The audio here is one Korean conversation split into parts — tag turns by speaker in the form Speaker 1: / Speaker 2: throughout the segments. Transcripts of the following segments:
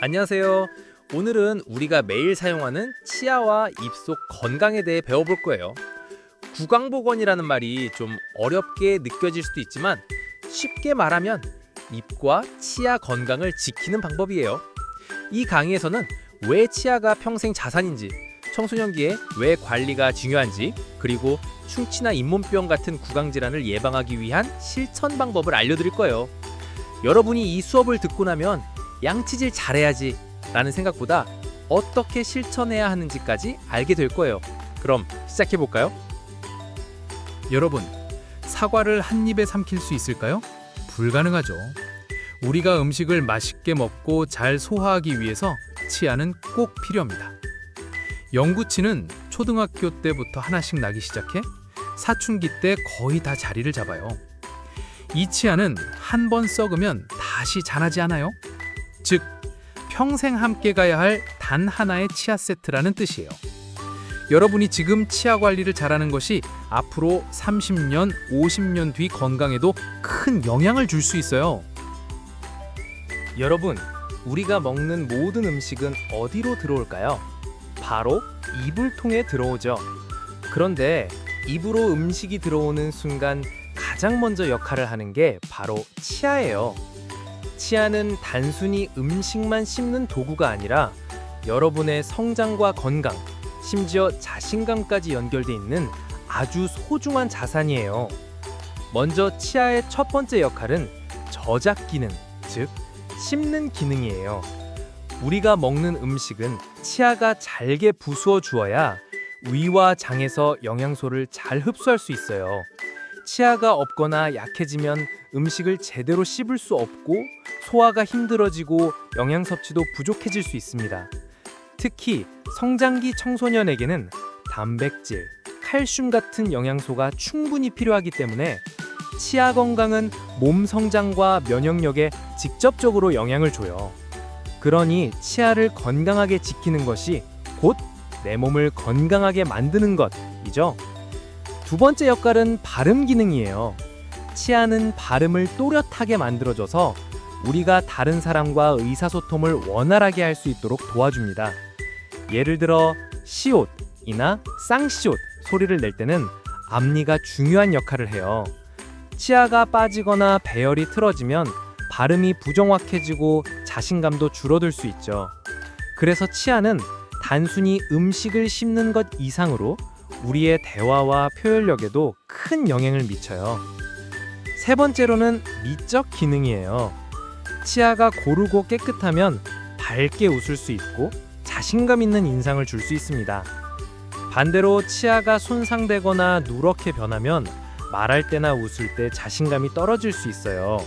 Speaker 1: 안녕하세요. 오늘은 우리가 매일 사용하는 치아와 입속 건강에 대해 배워볼 거예요. 구강보건이라는 말이 좀 어렵게 느껴질 수도 있지만 쉽게 말하면 입과 치아 건강을 지키는 방법이에요. 이 강의에서는 왜 치아가 평생 자산인지, 청소년기에 왜 관리가 중요한지, 그리고 충치나 잇몸병 같은 구강 질환을 예방하기 위한 실천 방법을 알려드릴 거예요. 여러분이 이 수업을 듣고 나면 양치질 잘해야지 라는 생각보다 어떻게 실천해야 하는지까지 알게 될 거예요. 그럼 시작해 볼까요?
Speaker 2: 여러분, 사과를 한 입에 삼킬 수 있을까요? 불가능하죠. 우리가 음식을 맛있게 먹고 잘 소화하기 위해서 치아는 꼭 필요합니다. 영구치는 초등학교 때부터 하나씩 나기 시작해 사춘기 때 거의 다 자리를 잡아요. 이 치아는 한 번 썩으면 다시 자라지 않아요. 즉, 평생 함께 가야 할 단 하나의 치아 세트라는 뜻이에요. 여러분이 지금 치아 관리를 잘하는 것이 앞으로 30년, 50년 뒤 건강에도 큰 영향을 줄 수 있어요.
Speaker 1: 여러분, 우리가 먹는 모든 음식은 어디로 들어올까요? 바로 입을 통해 들어오죠. 그런데 입으로 음식이 들어오는 순간 가장 먼저 역할을 하는 게 바로 치아예요. 치아는 단순히 음식만 씹는 도구가 아니라 여러분의 성장과 건강, 심지어 자신감까지 연결돼 있는 아주 소중한 자산이에요. 먼저 치아의 첫 번째 역할은 저작 기능, 즉 씹는 기능이에요. 우리가 먹는 음식은 치아가 잘게 부수어 주어야 위와 장에서 영양소를 잘 흡수할 수 있어요. 치아가 없거나 약해지면 음식을 제대로 씹을 수 없고 소화가 힘들어지고 영양 섭취도 부족해질 수 있습니다. 특히 성장기 청소년에게는 단백질, 칼슘 같은 영양소가 충분히 필요하기 때문에 치아 건강은 몸 성장과 면역력에 직접적으로 영향을 줘요. 그러니 치아를 건강하게 지키는 것이 곧 내 몸을 건강하게 만드는 것이죠. 두 번째 역할은 발음 기능이에요. 치아는 발음을 또렷하게 만들어줘서 우리가 다른 사람과 의사소통을 원활하게 할 수 있도록 도와줍니다. 예를 들어 시옷이나 쌍시옷 소리를 낼 때는 앞니가 중요한 역할을 해요. 치아가 빠지거나 배열이 틀어지면 발음이 부정확해지고 자신감도 줄어들 수 있죠. 그래서 치아는 단순히 음식을 씹는 것 이상으로 우리의 대화와 표현력에도 큰 영향을 미쳐요. 세 번째로는 미적 기능이에요. 치아가 고르고 깨끗하면 밝게 웃을 수 있고 자신감 있는 인상을 줄 수 있습니다. 반대로 치아가 손상되거나 누렇게 변하면 말할 때나 웃을 때 자신감이 떨어질 수 있어요.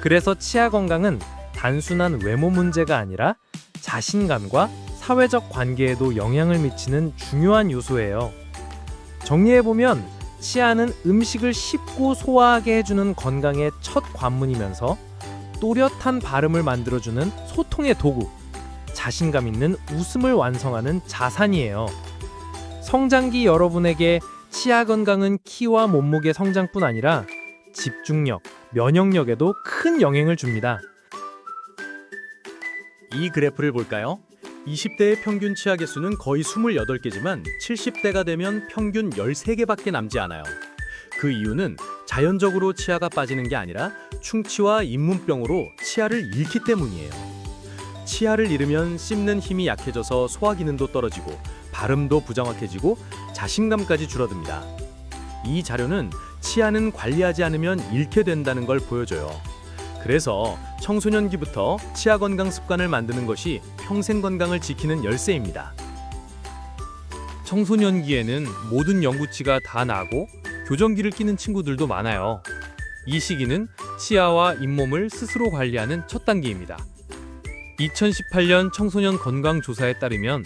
Speaker 1: 그래서 치아 건강은 단순한 외모 문제가 아니라 자신감과 사회적 관계에도 영향을 미치는 중요한 요소예요. 정리해보면 치아는 음식을 씹고 소화하게 해주는 건강의 첫 관문이면서 또렷한 발음을 만들어주는 소통의 도구, 자신감 있는 웃음을 완성하는 자산이에요. 성장기 여러분에게 치아 건강은 키와 몸무게 성장뿐 아니라 집중력, 면역력에도 큰 영향을 줍니다.
Speaker 3: 이 그래프를 볼까요? 20대의 평균 치아 개수는 거의 28개지만 70대가 되면 평균 13개밖에 남지 않아요. 그 이유는 자연적으로 치아가 빠지는 게 아니라 충치와 잇몸병으로 치아를 잃기 때문이에요. 치아를 잃으면 씹는 힘이 약해져서 소화 기능도 떨어지고 발음도 부정확해지고 자신감까지 줄어듭니다. 이 자료는 치아는 관리하지 않으면 잃게 된다는 걸 보여줘요. 그래서 청소년기부터 치아 건강 습관을 만드는 것이 평생 건강을 지키는 열쇠입니다.
Speaker 1: 청소년기에는 모든 영구치가 다 나고 교정기를 끼는 친구들도 많아요. 이 시기는 치아와 잇몸을 스스로 관리하는 첫 단계입니다. 2018년 청소년 건강 조사에 따르면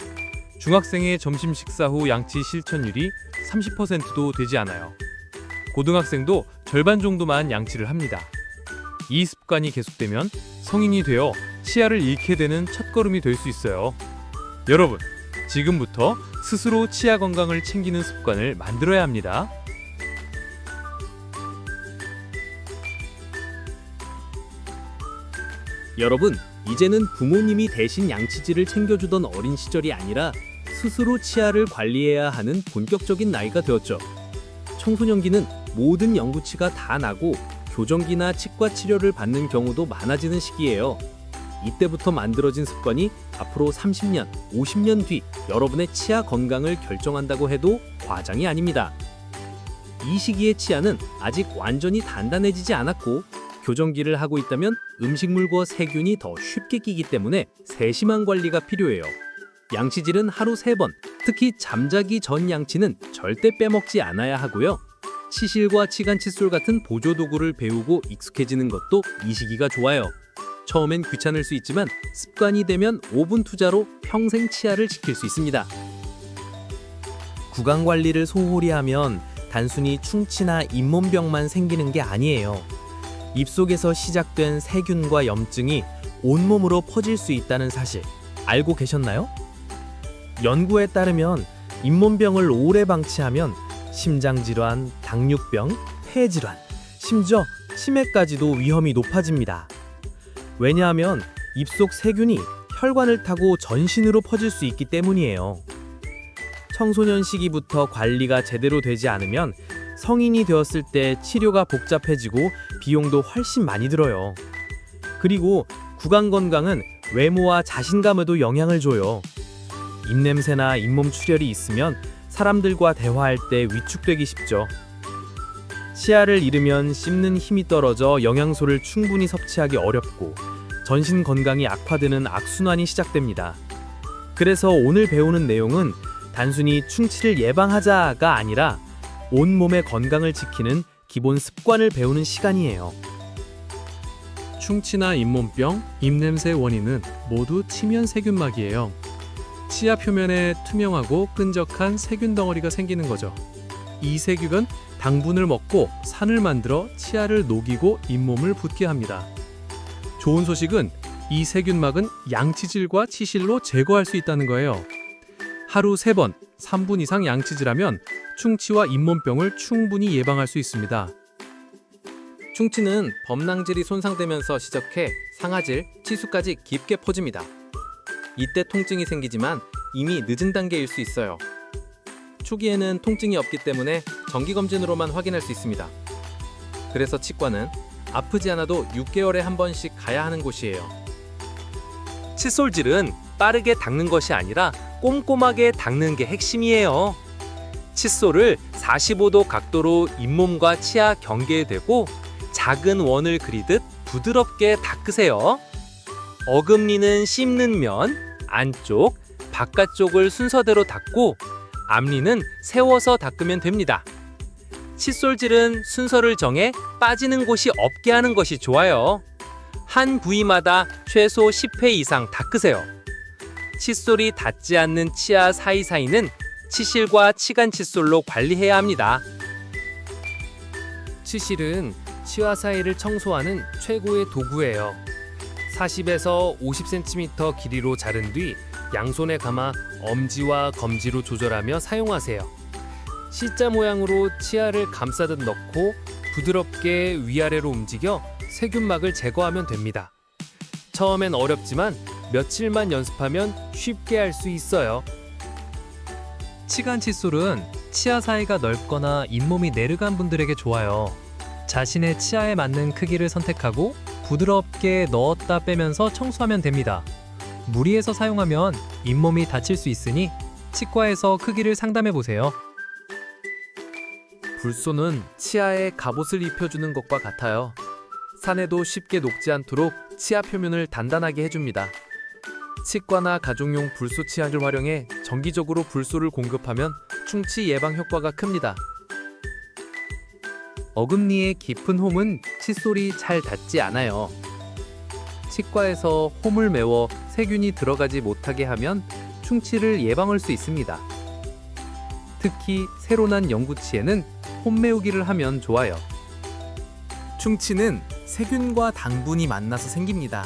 Speaker 1: 중학생의 점심 식사 후 양치 실천율이 30%도 되지 않아요. 고등학생도 절반 정도만 양치를 합니다. 이 습관이 계속되면 성인이 되어 치아를 잃게 되는 첫걸음이 될 수 있어요. 여러분, 지금부터 스스로 치아 건강을 챙기는 습관을 만들어야 합니다.
Speaker 3: 여러분, 이제는 부모님이 대신 양치질을 챙겨주던 어린 시절이 아니라 스스로 치아를 관리해야 하는 본격적인 나이가 되었죠. 청소년기는 모든 연구치가 다 나고 교정기나 치과 치료를 받는 경우도 많아지는 시기예요. 이때부터 만들어진 습관이 앞으로 30년, 50년 뒤 여러분의 치아 건강을 결정한다고 해도 과장이 아닙니다. 이 시기의 치아는 아직 완전히 단단해지지 않았고 교정기를 하고 있다면 음식물과 세균이 더 쉽게 끼기 때문에 세심한 관리가 필요해요. 양치질은 하루 3번, 특히 잠자기 전 양치는 절대 빼먹지 않아야 하고요. 치실과 치간 칫솔 같은 보조 도구를 배우고 익숙해지는 것도 이 시기가 좋아요. 처음엔 귀찮을 수 있지만 습관이 되면 5분 투자로 평생 치아를 지킬 수 있습니다.
Speaker 1: 구강 관리를 소홀히 하면 단순히 충치나 잇몸병만 생기는 게 아니에요. 입속에서 시작된 세균과 염증이 온몸으로 퍼질 수 있다는 사실 알고 계셨나요? 연구에 따르면 잇몸병을 오래 방치하면 심장질환, 당뇨병, 폐질환, 심지어 치매까지도 위험이 높아집니다. 왜냐하면 입속 세균이 혈관을 타고 전신으로 퍼질 수 있기 때문이에요. 청소년 시기부터 관리가 제대로 되지 않으면 성인이 되었을 때 치료가 복잡해지고 비용도 훨씬 많이 들어요. 그리고 구강 건강은 외모와 자신감에도 영향을 줘요. 입냄새나 잇몸 출혈이 있으면 사람들과 대화할 때 위축되기 쉽죠. 치아를 잃으면 씹는 힘이 떨어져 영양소를 충분히 섭취하기 어렵고 전신 건강이 악화되는 악순환이 시작됩니다. 그래서 오늘 배우는 내용은 단순히 충치를 예방하자가 아니라 온몸의 건강을 지키는 기본 습관을 배우는 시간이에요.
Speaker 2: 충치나 잇몸병, 입냄새의 원인은 모두 치면 세균막이에요. 치아 표면에 투명하고 끈적한 세균 덩어리가 생기는 거죠. 이 세균은 당분을 먹고 산을 만들어 치아를 녹이고 잇몸을 붓게 합니다. 좋은 소식은 이 세균막은 양치질과 치실로 제거할 수 있다는 거예요. 하루 3번, 3분 이상 양치질하면 충치와 잇몸병을 충분히 예방할 수 있습니다.
Speaker 1: 충치는 범낭질이 손상되면서 시작해 상아질, 치수까지 깊게 퍼집니다. 이때 통증이 생기지만 이미 늦은 단계일 수 있어요. 초기에는 통증이 없기 때문에 정기검진으로만 확인할 수 있습니다. 그래서 치과는 아프지 않아도 6개월에 한 번씩 가야 하는 곳이에요. 칫솔질은 빠르게 닦는 것이 아니라 꼼꼼하게 닦는 게 핵심이에요. 칫솔을 45도 각도로 잇몸과 치아 경계에 대고 작은 원을 그리듯 부드럽게 닦으세요. 어금니는 씹는 면, 안쪽, 바깥쪽을 순서대로 닦고 앞니는 세워서 닦으면 됩니다. 칫솔질은 순서를 정해 빠지는 곳이 없게 하는 것이 좋아요. 한 부위마다 최소 10회 이상 닦으세요. 칫솔이 닿지 않는 치아 사이사이는 치실과 치간 칫솔로 관리해야 합니다. 치실은 치아 사이를 청소하는 최고의 도구예요. 40에서 50cm 길이로 자른 뒤 양손에 감아 엄지와 검지로 조절하며 사용하세요. C자 모양으로 치아를 감싸듯 넣고 부드럽게 위아래로 움직여 세균막을 제거하면 됩니다. 처음엔 어렵지만 며칠만 연습하면 쉽게 할 수 있어요. 치간 칫솔은 치아 사이가 넓거나 잇몸이 내르간 분들에게 좋아요. 자신의 치아에 맞는 크기를 선택하고 부드럽게 넣었다 빼면서 청소하면 됩니다. 무리해서 사용하면 잇몸이 다칠 수 있으니 치과에서 크기를 상담해 보세요. 불소는 치아에 갑옷을 입혀주는 것과 같아요. 산에도 쉽게 녹지 않도록 치아 표면을 단단하게 해줍니다. 치과나 가족용 불소 치약을 활용해 정기적으로 불소를 공급하면 충치 예방 효과가 큽니다. 어금니의 깊은 홈은 칫솔이 잘 닿지 않아요. 치과에서 홈을 메워 세균이 들어가지 못하게 하면 충치를 예방할 수 있습니다. 특히 새로 난 연구치에는 홈 메우기를 하면 좋아요. 충치는 세균과 당분이 만나서 생깁니다.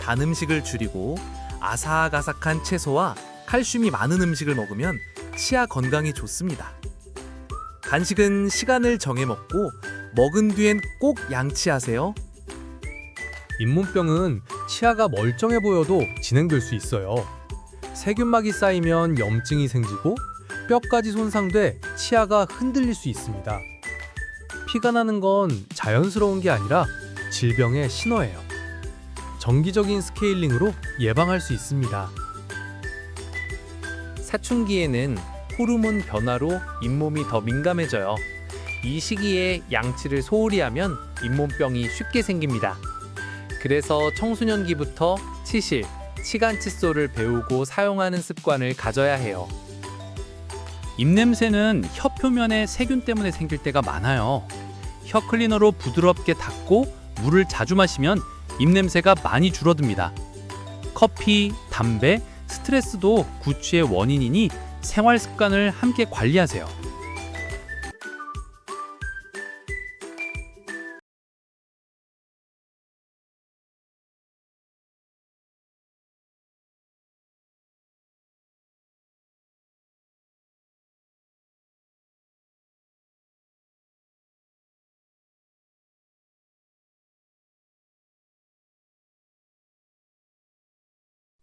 Speaker 1: 단 음식을 줄이고 아삭아삭한 채소와 칼슘이 많은 음식을 먹으면 치아 건강에 좋습니다. 간식은 시간을 정해 먹고 먹은 뒤엔 꼭 양치하세요. 잇몸병은
Speaker 2: 치아가 멀쩡해 보여도 진행될 수 있어요. 세균막이 쌓이면 염증이 생기고 뼈까지 손상돼 치아가 흔들릴 수 있습니다. 피가 나는 건 자연스러운 게 아니라 질병의 신호예요. 정기적인 스케일링으로 예방할 수 있습니다.
Speaker 1: 사춘기에는 호르몬 변화로 잇몸이 더 민감해져요. 이 시기에 양치를 소홀히 하면 잇몸병이 쉽게 생깁니다. 그래서 청소년기부터 치실, 치간 칫솔을 배우고 사용하는 습관을 가져야 해요.
Speaker 3: 입냄새는 혀 표면에 세균 때문에 생길 때가 많아요. 혀 클리너로 부드럽게 닦고 물을 자주 마시면 입냄새가 많이 줄어듭니다. 커피, 담배, 스트레스도 구취의 원인이니 생활 습관을 함께 관리하세요.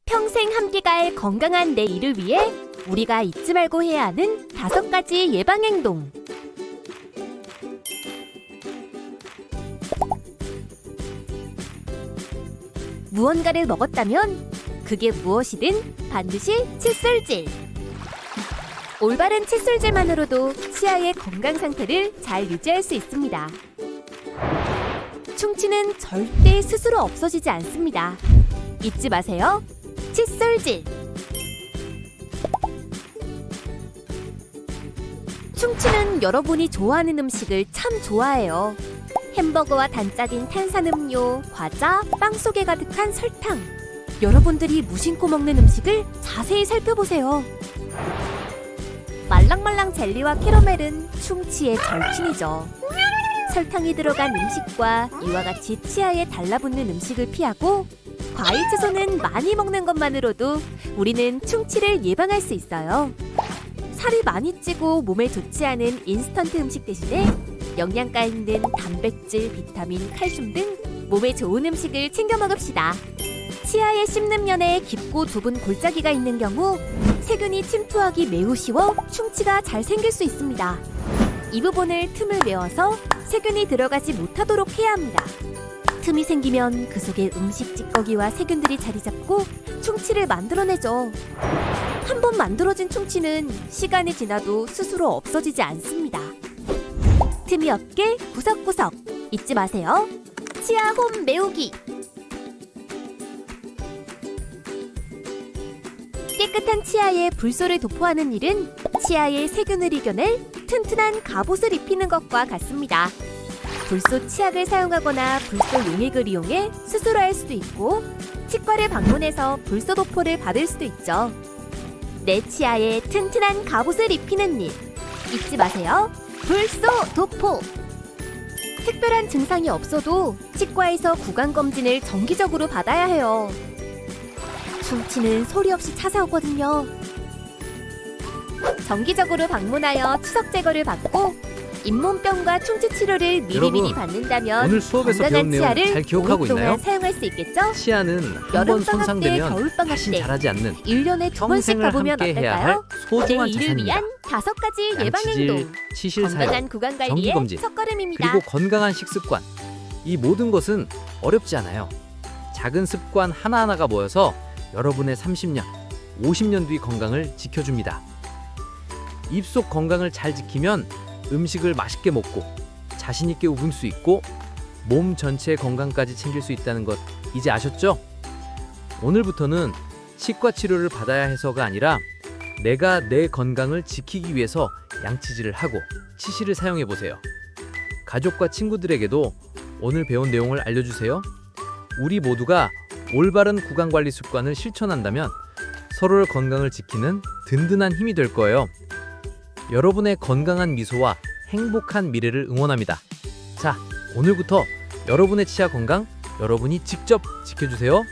Speaker 4: 평생 함께 갈 건강한 내일을 위해 우리가 잊지 말고 해야 하는 다섯 가지 예방 행동. 무언가를 먹었다면 그게 무엇이든 반드시 칫솔질. 올바른 칫솔질만으로도 치아의 건강 상태를 잘 유지할 수 있습니다. 충치는 절대 스스로 없어지지 않습니다. 잊지 마세요. 칫솔질. 충치는 여러분이 좋아하는 음식을 참 좋아해요. 햄버거와 단짝인 탄산음료, 과자, 빵 속에 가득한 설탕. 여러분들이 무심코 먹는 음식을 자세히 살펴보세요. 말랑말랑 젤리와 캐러멜은 충치의 절친이죠. 설탕이 들어간 음식과 이와 같이 치아에 달라붙는 음식을 피하고 과일 채소는 많이 먹는 것만으로도 우리는 충치를 예방할 수 있어요. 살이 많이 찌고 몸에 좋지 않은 인스턴트 음식 대신에 영양가 있는 단백질, 비타민, 칼슘 등 몸에 좋은 음식을 챙겨 먹읍시다. 치아에 씹는 면에 깊고 좁은 골짜기가 있는 경우 세균이 침투하기 매우 쉬워 충치가 잘 생길 수 있습니다. 이 부분을 틈을 메워서 세균이 들어가지 못하도록 해야 합니다. 틈이 생기면 그 속에 음식 찌꺼기와 세균들이 자리 잡고 충치를 만들어내죠. 한 번 만들어진 충치는 시간이 지나도 스스로 없어지지 않습니다. 틈이 없게 구석구석 잊지 마세요. 치아 홈 메우기. 깨끗한 치아에 불소를 도포하는 일은 치아의 세균을 이겨낼 튼튼한 갑옷을 입히는 것과 같습니다. 불소 치약을 사용하거나 불소 용액을 이용해 수술을 할 수도 있고 치과를 방문해서 불소 도포를 받을 수도 있죠. 내 치아에 튼튼한 갑옷을 입히는 일 잊지 마세요. 불소 도포. 특별한 증상이 없어도 치과에서 구강 검진을 정기적으로 받아야 해요. 충치는 소리 없이 찾아오거든요. 정기적으로 방문하여 추석 제거를 받고 잇몸병과 충치 치료를 미리미리
Speaker 1: 여러분,
Speaker 4: 받는다면
Speaker 1: 오늘 수업에서
Speaker 4: 건강한
Speaker 1: 배운 내용
Speaker 4: 치아를
Speaker 1: 잘 기억하고
Speaker 4: 오랫동안
Speaker 1: 있나요?
Speaker 4: 사용할 수 있겠죠?
Speaker 1: 치아는 한 번
Speaker 4: 여름방학 때,
Speaker 1: 손상되면
Speaker 4: 겨울방학 때
Speaker 1: 자라지 않는
Speaker 4: 1년에 두 번씩
Speaker 1: 평생을
Speaker 4: 가보면
Speaker 1: 함께 해야 할
Speaker 4: 어떨까요?
Speaker 1: 소중한
Speaker 4: 내일을
Speaker 1: 자산입니다.
Speaker 4: 위한 다섯 가지 예방
Speaker 1: 양치질,
Speaker 4: 행동.
Speaker 1: 치실 사용,
Speaker 4: 건강한 구강 관리의
Speaker 1: 정기검진,
Speaker 4: 첫 걸음입니다.
Speaker 1: 그리고 건강한 식습관. 이 모든 것은 어렵지 않아요. 작은 습관 하나하나가 모여서 여러분의 30년, 50년 뒤 건강을 지켜줍니다. 입속 건강을 잘 지키면 음식을 맛있게 먹고 자신 있게 웃을 수 있고 몸 전체의 건강까지 챙길 수 있다는 것 이제 아셨죠? 오늘부터는 치과 치료를 받아야 해서가 아니라 내가 내 건강을 지키기 위해서 양치질을 하고 치실을 사용해 보세요. 가족과 친구들에게도 오늘 배운 내용을 알려주세요. 우리 모두가 올바른 구강 관리 습관을 실천한다면 서로의 건강을 지키는 든든한 힘이 될 거예요. 여러분의 건강한 미소와 행복한 미래를 응원합니다. 자, 오늘부터 여러분의 치아 건강 여러분이 직접 지켜주세요.